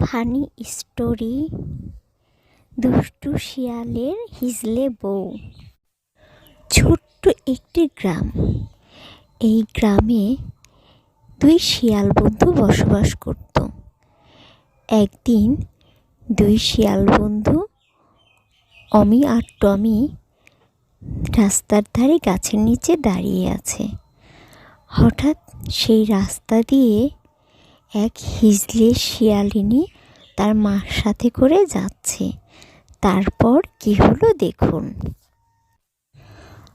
Funny story. দুষ্টু শিয়ালের হিজলে বউ। ছোট্ট একটি গ্রাম। এই গ্রামে দুই শিয়াল বন্ধু বসবাস করত। একদিন দুই শিয়াল বন্ধু, অমি আর টমি, রাস্তার ধারে গাছের নিচে দাঁড়িয়ে আছে। হঠাৎ সেই রাস্তা দিয়ে এক হিজলে শিয়ালিনী তার মার সাথে করে যাচ্ছে। তারপর কি হলো দেখুন।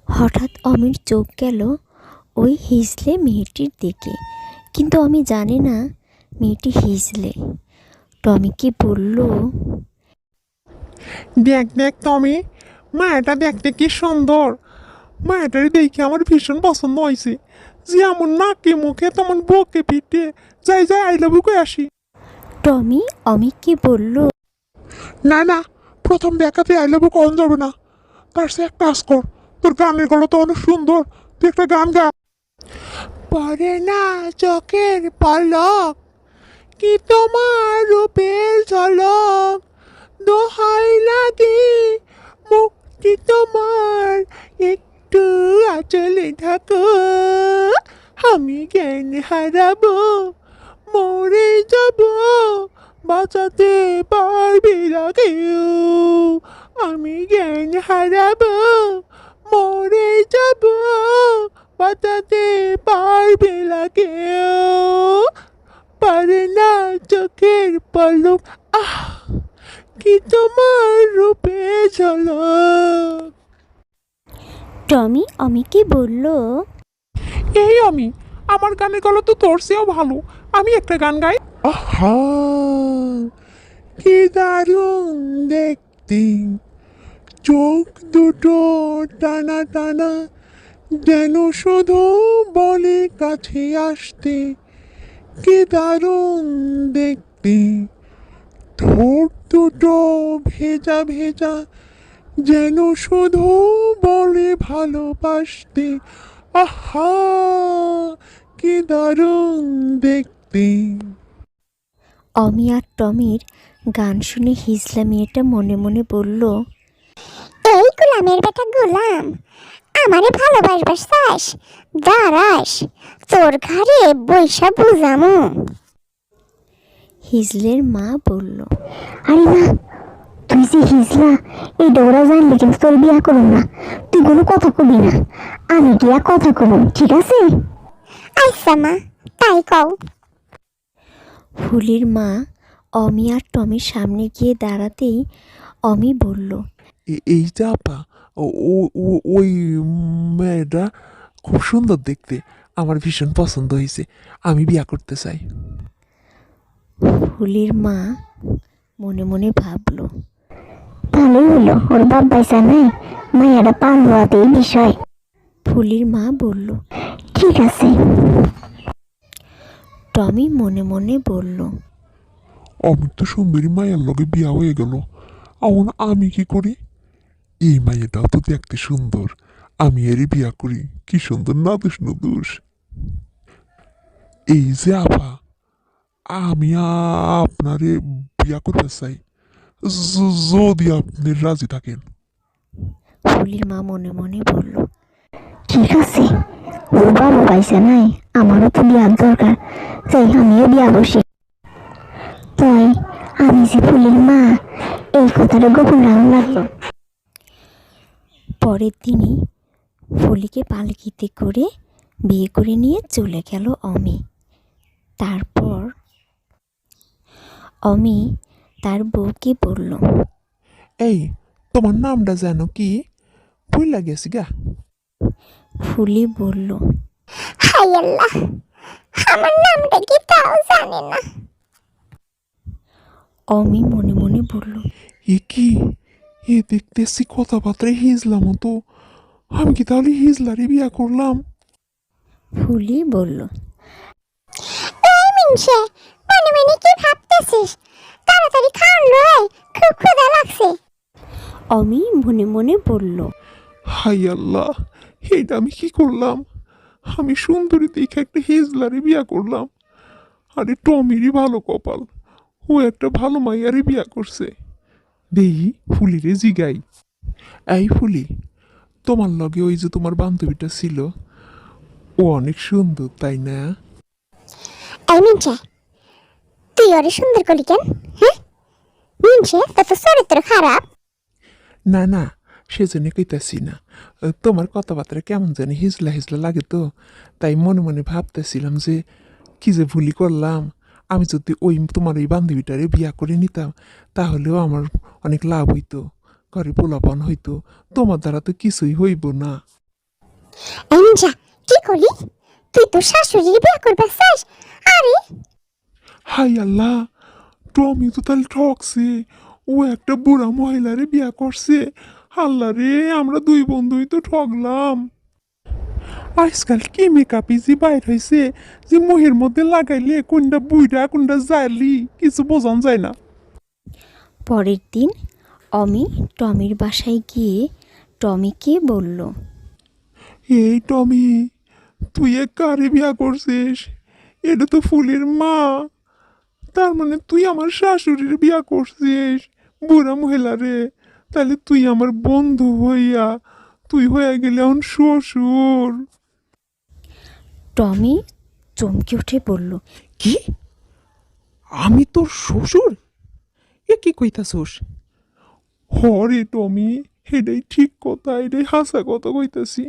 হঠাৎ অমির চোখ গেল ওই হিজলে মেয়েটির দিকে। কিন্তু আমি জানি না মেয়েটি হিজলে। টমি কি বলল, দেখ দেখ টমি মা এটা দেখতে কি সুন্দর। মায়াটার দেখে আমার ভীষণ পছন্দ হয়েছে। যে এমন নাকে মুখে তেমন বকে পিঠে। যাই যাই আই লাভ আসি? টমি অমিককে বলল? না না প্রথম দেখাতে আই লাভ কখন যাবে না। তার সে এক কাজ কর তোর গানের গলা তো অনেক সুন্দর। তুই একটা গান গা। পরে না চোখের পলক কি তোমার রূপের ঝলক? দোহাই লাগে মুক্তি তোমার একটু আচলে ঢাকো আমি জ্ঞান হারাবো, মরে যাব। বাঁচাতে পারবে না কেউ। আমি জ্ঞান হারাবো, মরে যাব। বাঁচাতে পারবে না কেউ। পারে না চোখের পলক। আহ, কি তোমার রূপে ঝলক। টমি অমিকে বলল এই আমি আমার গানের গলা তো তোর চেয়েও ভালো। আমি একটা গান গাই। আহা কি দারুণ দেখতে। চোখ দুটো টানা টানা যেন শুধু বলে কাছে আসতে। কি দারুণ দেখতে। ঠোঁট দুটো ভেজা ভেজা যেন শুধু বলে ভালোবাসতে। আহা কি দারুণ দেখতে। অমি আর টমির গান শুনে হিজলা মেয়েটা মনে মনে বলল এই গোলামের বেটা গোলাম আমারে ভালোবাসবার চাস দাঁড়াস তোর ঘরে বৈশা বুঝামু। হিজলের মা বলল আরে না তুই যে হিজলা এই ডোরা জানলে কিন্তু তোর বিয়া করুন না। তুই কোনো কথা কবি না। আমি গিয়া কথা কব ঠিক আছে? আচ্ছা মা তাই কও। ফুলির মা অমি আর টমির সামনে গিয়ে দাঁড়াতেই অমি বলল এ- এই যে আপা ও- ও- ও- ওই মেয়েটা খুব সুন্দর দেখতে। আমার ভীষণ পছন্দ হয়েছে আমি বিয়া করতে চাই। ফুলির মা মনে মনে ভাবলো ভালোই হলো ওর বাপ পয়সা নাই মাইয়াটা পান হওয়াতেই বিষয়। ফুলির মা বলল ঠিক আছে। টমি মনে মনে বলল অমিত তো সুন্দরী মায়ের লগে বিয়া হয়ে গেল এখন আমি কি করি? এই মায়েটাও তো দেখতে সুন্দর আমি এরই বিয়া করি কি সুন্দর না দুষ দুষ এই যে আপা আমি আপনারে বিয়া করতে চাই। যদি আপনি রাজি থাকেন। ফুলির মা মনে মনে বলল, ঠিক আছে ওর বাবা পাইছে নাই, আমারও তো বিয়ার দরকার, তাই আমিও বিয়া বসি। তাই আমি যে ফুলের মা, এই কথাটা গোপন রাখা লাগল। পরের দিনই ফুলিকে পালকিতে করে বিয়ে করে নিয়ে চলে গেল অমি। তারপর অমি তার বউকে বলল? এই তোমার নামটা যেন কি? ভুল গেছি গা। ফুলি বলল হাই আল্লাহ আমার নামটা কি তাও জানে না। অমি মনে মনে বলল এ কি? এ দেখতেছি কথাবার্তায় হিজলাম তো। আমি কি তাহলে হিজলারই বিয়া করলাম? ফুলি বলল মনে মনে কি ভাবতেছিস? অমি মনে মনে বলল হাই আল্লাহ এইটা আমি কি করলাম? আমি সুন্দরী দেখে একটা হেজলারে বিয়া করলাম। আরে টমিরই ভালো কপাল ও একটা ভালো মাইয়ারে বিয়া করছে। দেহি ফুলিরে জিগাই। এই ফুলি তোমার লগে ওই যে তোমার বান্ধবীটা ছিল ও অনেক সুন্দর তাই না? মিনছে তুই ওরে সুন্দর করলি কেন হ্যাঁ? মিনছে তত চরিত্র খারাপ। না না সেজন্য কইতাছি না। তোমার কথাবার্তা কেমন জানি হিজলা হিজলা লাগে তো তাই মনে মনে ভাবতেছিলাম যে কি যে ভুলি করলাম। আমি যদি ওই তোমার ওই বান্ধবীটারে বিয়া করে নিতাম তাহলেও আমার অনেক লাভ হইতো ঘরে পোলাপন হইতো। তোমার দ্বারা তো কিছুই হইব না। এই কি করলি? তুই শাশুড়ির বিয়ে করবে চাস? আরে! হাই আল্লাহ টমি তো তাহলে ঠকছে। ও একটা বুড়া মহিলারে বিয়া করছে। আল্লাহ রে আমরা দুই বন্ধুই তো ঠকলাম আজকাল কি মেকআপ ইজি বাইর হয়েছে যে মহের মধ্যে লাগাইলে কোনটা বুইটা কোনটা জালি কিছু বোঝান যায় না। পরের দিন অমি টমির বাসায় গিয়ে টমিকে বলল এই টমি তুই এক কারে বিয়া করছিস? এটা তো ফুলের মা। তার মানে তুই আমার শাশুড়ির বিয়া করছিস? বুড়া মহিলা রে তাহলে তুই আমার বন্ধু হইয়া তুই হয়ে গেলে এখন শ্বশুর। টমি চমকে উঠে বলল কি? আমি তোর শ্বশুর? এ কি কইতাছোস? হরে টমি এটাই ঠিক কথা এটাই হাসা কথা কইতাছি।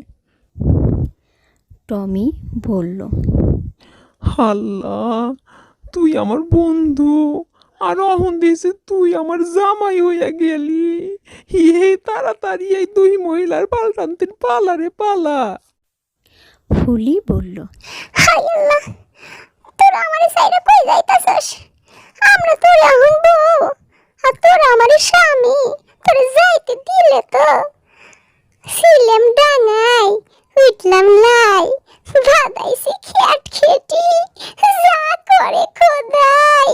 টমি বলল আল্লাহ তুই আমার বন্ধু। আর অহন দিয়েছে, তুই আমার জামাই হইয়া গেলি। ইহে, তাড়াতাড়ি এই দুই মহিলার পাল্টান্তির পালা রে, পালা। ফুলি বলল হাই আল্লাহ, তোরা আমারে সাইরা কই যাইতাছস? আমরা তোর এখন বউ, আর তোর আমারে স্বামী, তোর যাইতে দিলে তো। ছিলাম ডাঙাই, উঠলাম লাই, ভাদাইছি খেট খেটি যা করে খোদাই।